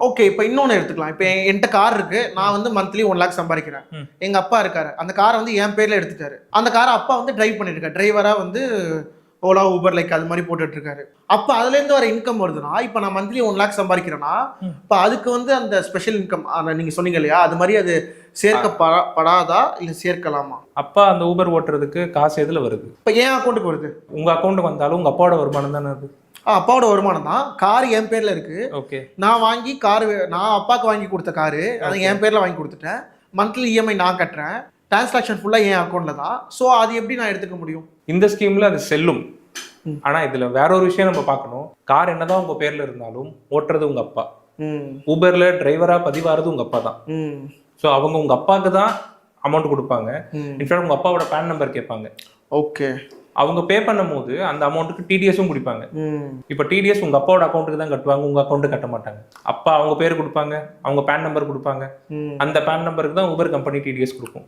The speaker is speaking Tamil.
ஓகே இப்போ இன்னொன்னு எடுத்துக்கலாம். இப்போ என்கிட்ட கார் இருக்கு. நான் வந்து மந்த்லி ஒன் லேக் சம்பாதிக்கிறேன். ம். எங்க அப்பா இருக்காரு. அந்த காரை வந்து என் பேர்ல எடுத்துட்டாரு. அந்த காரை அப்பா வந்து டிரைவ் பண்ணிருக்காரு. டிரைவரா வந்து ஓலா ஊபர் லைக் அது மாதிரி போட்டுட்டு இருக்காரு அப்போ அதுல இருந்து வர இன்கம் வருதுன்னா இப்போ நான் மந்த்லி ஒன் லேக் சம்பாதிக்கிறேன்னா. இப்போ அதுக்கு வந்து அந்த ஸ்பெஷல் இன்கம் நீங்க சொன்னீங்க இல்லையா அது மாதிரி அது சேர்க்கப்படாதா இல்ல சேர்க்கலாமா? அப்பா அந்த ஊபர் ஓட்டுறதுக்கு காசு எதுல வருது? இப்போ என் அக்கௌண்ட்டுக்கு வருது. உங்க அக்கௌண்ட்டுக்கு வந்தாலும் உங்க அப்பாவோட வருமானம் தானே அது? அப்பாவோட வருமானம் தான். கார் என் பேர்ல இருக்கு. ஓகே நான் வாங்கி கார் நான் அப்பாவுக்கு வாங்கி கொடுத்த காரு. அது. என் பேர்ல வாங்கி கொடுத்துட்டேன். மந்த்லி இஎம்ஐ நான் கட்டுறேன். டிரான்சாக்ஷன் ஃபுல்லா என் அக்கௌண்ட்ல தான். ஸோ அது எப்படி நான் எடுத்துக்க முடியும்? இந்த ஸ்கீம்ல அது செல்லும். ம். ஆனா இதுல வேற ஒரு விஷயம் நம்ம பார்க்கணும். கார் என்னதான் உங்க பேர்ல இருந்தாலும் ஓட்டுறது உங்க அப்பா. ம். ஊபர்ல டிரைவரா பதிவாறது உங்க அப்பா தான். ம். ஸோ அவங்க உங்க அப்பாவுக்கு தான் அமௌண்ட் கொடுப்பாங்க. இன்ஃபேக்ட் உங்க அப்பாவோட பேன் நம்பர் கேட்பாங்க. ஓகே அவங்க பே பண்ணும்போது அந்த அமௌண்ட்டுக்கு டிடிஎஸும் கொடுப்பாங்க. இப்போ டிடிஎஸ் உங்க அப்பாவோட அக்கௌண்ட்டுக்கு தான் கட்டுவாங்க உங்க அக்கௌண்ட்டு கட்ட மாட்டாங்க. அப்பா அவங்க பேர் கொடுப்பாங்க அவங்க பேன் நம்பர் கொடுப்பாங்க. அந்த பேன் நம்பருக்கு தான் ஊபர் கம்பெனி டிடிஎஸ் கொடுக்கும்.